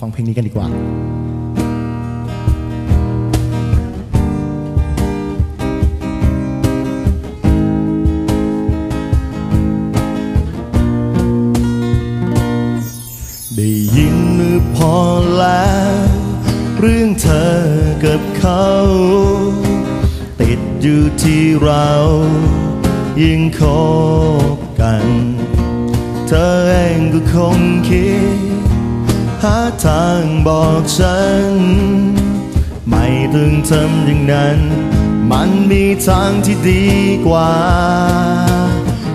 ฟังเพลงนี้กันดีกว่าได้ยินหรือพอแล้ว เรื่องเธอกับเขา ติดอยู่ที่เรายิ่งคบกัน เธอเองก็คงคิดาทางบอกฉัน ไม่ต้องทำอย่างนั้น มันมีทางที่ดีกว่า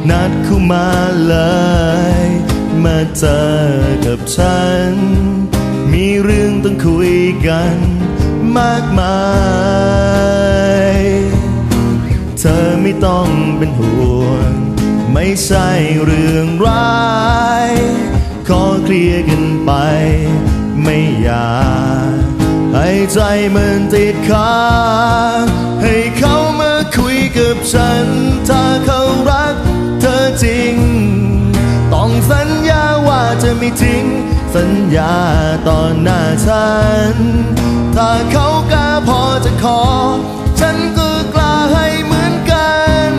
นัดเข้ามาเลย มาเจอกับฉัน มีเรื่องต้องคุยกันมากมาย เธอไม่ต้องเป็นห่วง ไม่ใช่เรื่องร้าย ขอเคลียร์กัน ไปไม่อยากให้ใจมันติดค้างให้เขามาคุยกับฉัน ถ้าเขารักเธอจริง ต้องสัญญาว่าจะไม่ทิ้ง สัญญาต่อหน้าฉัน ถ้าเขากล้าพอจะขอ ฉันก็กล้าให้เหมือนกัน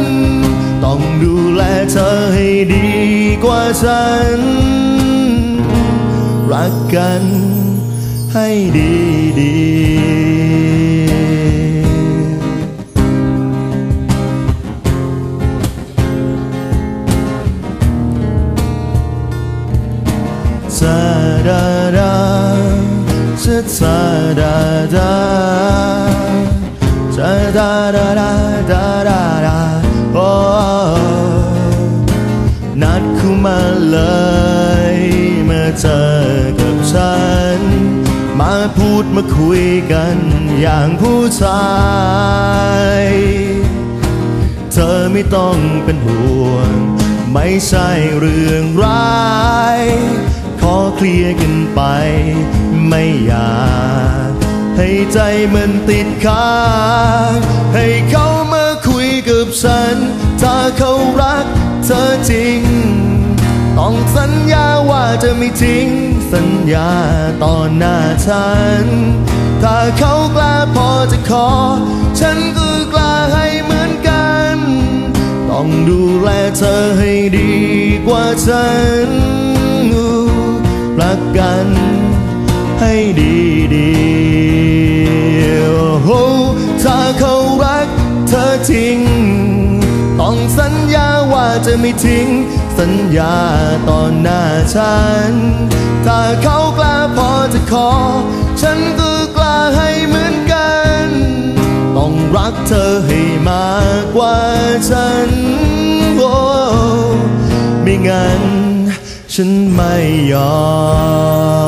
ต้องดูแลเธอให้ดีกว่าฉัน รักกันให้ดีดีซาดาดาซาซาดาดาซาดาดาดาดาดาดาโอ้นัดเข้ามาเลย เจอกับฉัน มาพูดมาคุยกันอย่างผู้ชาย เธอไม่ต้องเป็นห่วง ไม่ใช่เรื่องร้าย ขอเคลียร์กันไป ไม่อยากให้ใจมันติดค้างให้เขามาคุยกับฉัน ถ้าเขารักเธอจริง ต้องสัญญาว่าจะไม่ทิ้งสัญญาต่อหน้าฉัน ถ้าเขากล้าพอจะขอ ฉันก็กล้าให้เหมือนกัน ต้องดูแลเธอให้ดีกว่าฉันรักกันให้ดีดี จะไม่ทิ้งสัญญาต่อหน้าฉัน ถ้าเขากล้าพอจะขอ ฉันก็กล้าให้เหมือนกัน ต้องรักเธอให้มากกว่าฉันโอ้ไม่งั้นฉันไม่ยอม